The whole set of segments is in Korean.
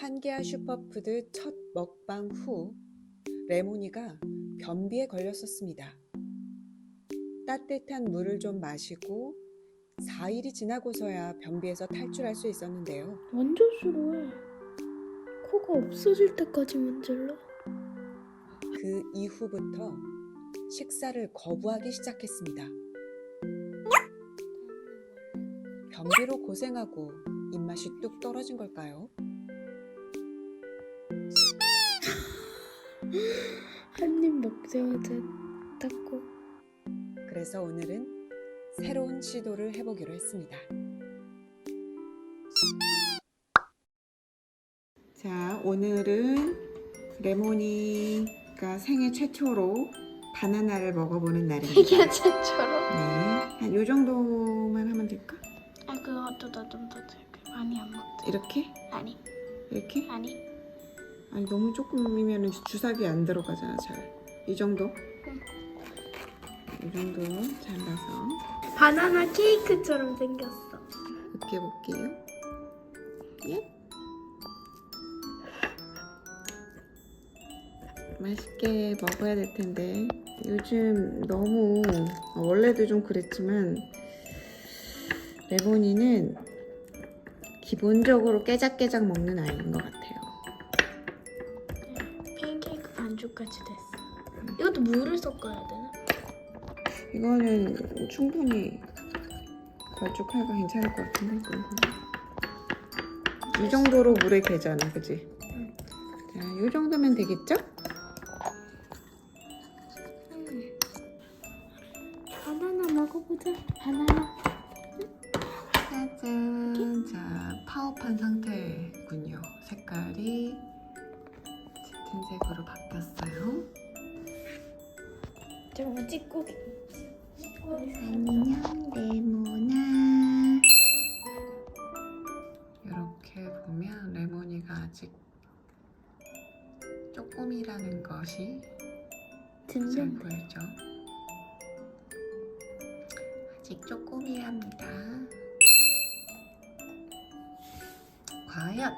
한계아 슈퍼푸드 첫 먹방 후 레모니가 변비에 걸렸었습니다. 따뜻한 물을 좀 마시고 4일이 지나고서야 변비에서 탈출할 수 있었는데요. 완전 싫어해. 코가 없어질 때까지 문질러. 그 이후부터 식사를 거부하기 시작했습니다. 변비로 고생하고 입맛이 뚝 떨어진 걸까요? 한입 먹자마자 닦고. 그래서 오늘은 새로운 시도를 해보기로 했습니다. 자, 오늘은 레모니가 생애 최초로 바나나를 먹어보는 날입니다. 개체처럼. 네, 한 요 정도만 하면 될까? 아 그것도 나 좀더 줄게. 많이 안 먹자. 이렇게? 아니 이렇게? 아니. 아니 너무 조금이면 주사기 안 들어가잖아 잘. 이 정도? 이 정도 잘라서 바나나 케이크처럼 생겼어. 으깨볼게요. 예? 맛있게 먹어야 될 텐데 요즘 너무 어, 원래도 좀 그랬지만 레몬이는 기본적으로 깨작깨작 먹는 아이인 것 같아요. 반죽같이 됐어. 이것도 물을 섞어야 되나? 이거는 충분히 걸쭉하고 괜찮을 것 같은데 이 정도로 물에 개잖아 그지? 응. 자, 이 정도면 되겠죠? 음. 바나나 먹어보자. 바나나. 짜잔 자 파업한 상태군요 색깔이 짙은 색으로 바뀌었어요 잠깐만 찍고. 안녕 레모나 이렇게 보면 레모니가 아직 조금이라는 것이 잘 보이죠? 아직 조금이랍니다. 과연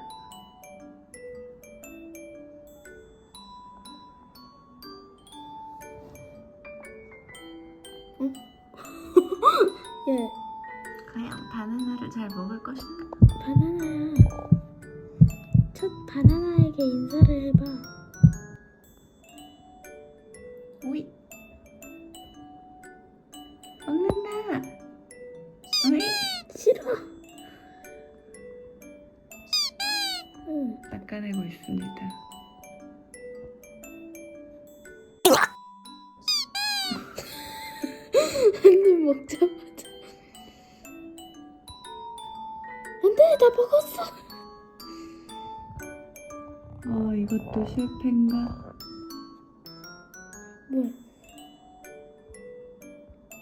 예. 과연 바나나를 잘 먹을 것인가? 바나나야. 첫 바나나에게 인사를 해봐. 오이 먹는다. 오이 싫어. 응. 닦아내고 있습니다. 먹자마자. 안돼, 나 먹었어. 어 이것도 실패인가? 뭐야?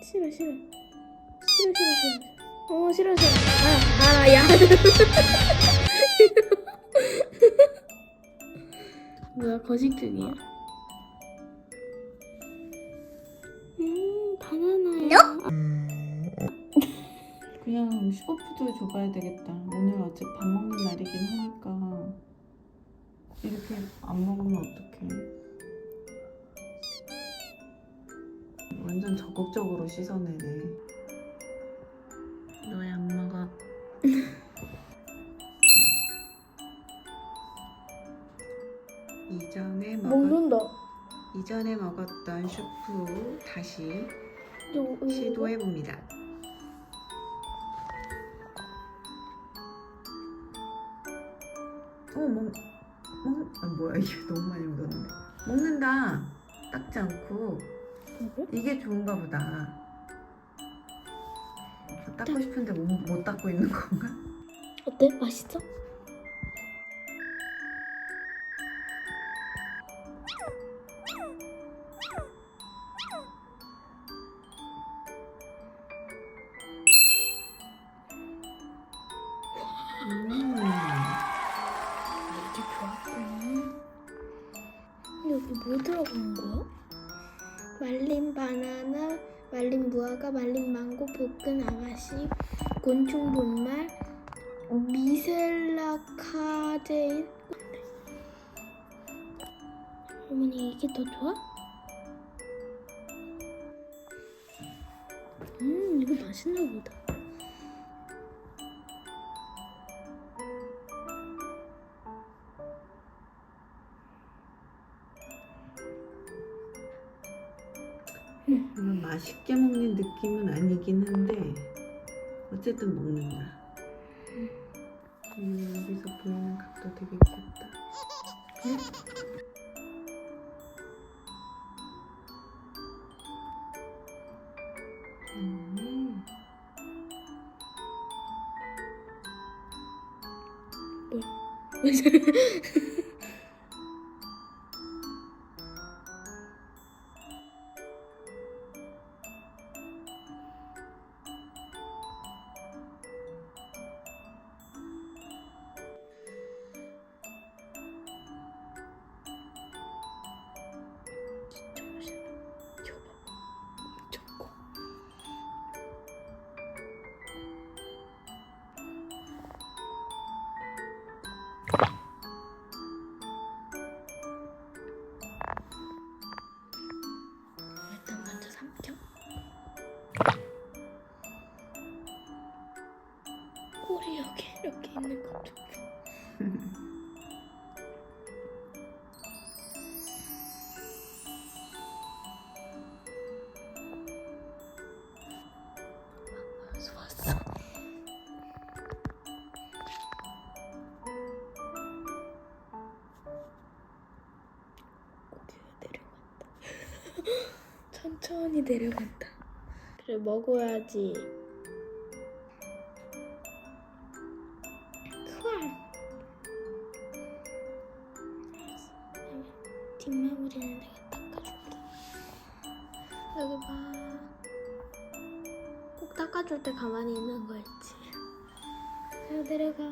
싫어, 싫어. 싫어, 싫어, 싫어. 어, 싫어, 싫어. 아, 아, 야. 뭐야, 거식 중이야? 슈퍼푸드 줘봐야 되겠다. 오늘 어제 밥 먹는 날이긴 하니까 이렇게 안 먹으면 어떡해? 완전 적극적으로 씻어내네. 너 왜 안 먹어? 이전에 먹었 먹는다. 이전에 먹었던 슈프 다시. 시도해 봅니다. 어, 먹, 먹, 아, 뭐야, 이게 너무 많이 묻었는데. 먹는다. 닦지 않고. 이게 좋은가 보다. 닦고 싶은데 못, 못 닦고 있는 건가? 어때? 맛있어? 뭐 들어간 거야? 말린 바나나, 말린 무화과, 말린 망고, 볶은 아가씨, 곤충 분말, 미셀라 카 과제. 어머니 이게 더 좋아? 음 이거 맛있나 보다. 이건 맛있게 먹는 느낌은 아니긴 한데 어쨌든 먹는다. 음, 여기서 보이는 각도 되게 귀엽다. 음, 진짜 천천히 내려간다. 그래 먹어야지. 크알. 뒷마무리는 내가 닦아줄게. 여기 봐. 꼭 닦아줄 때 가만히 있는 거 있지. 자, 내려가.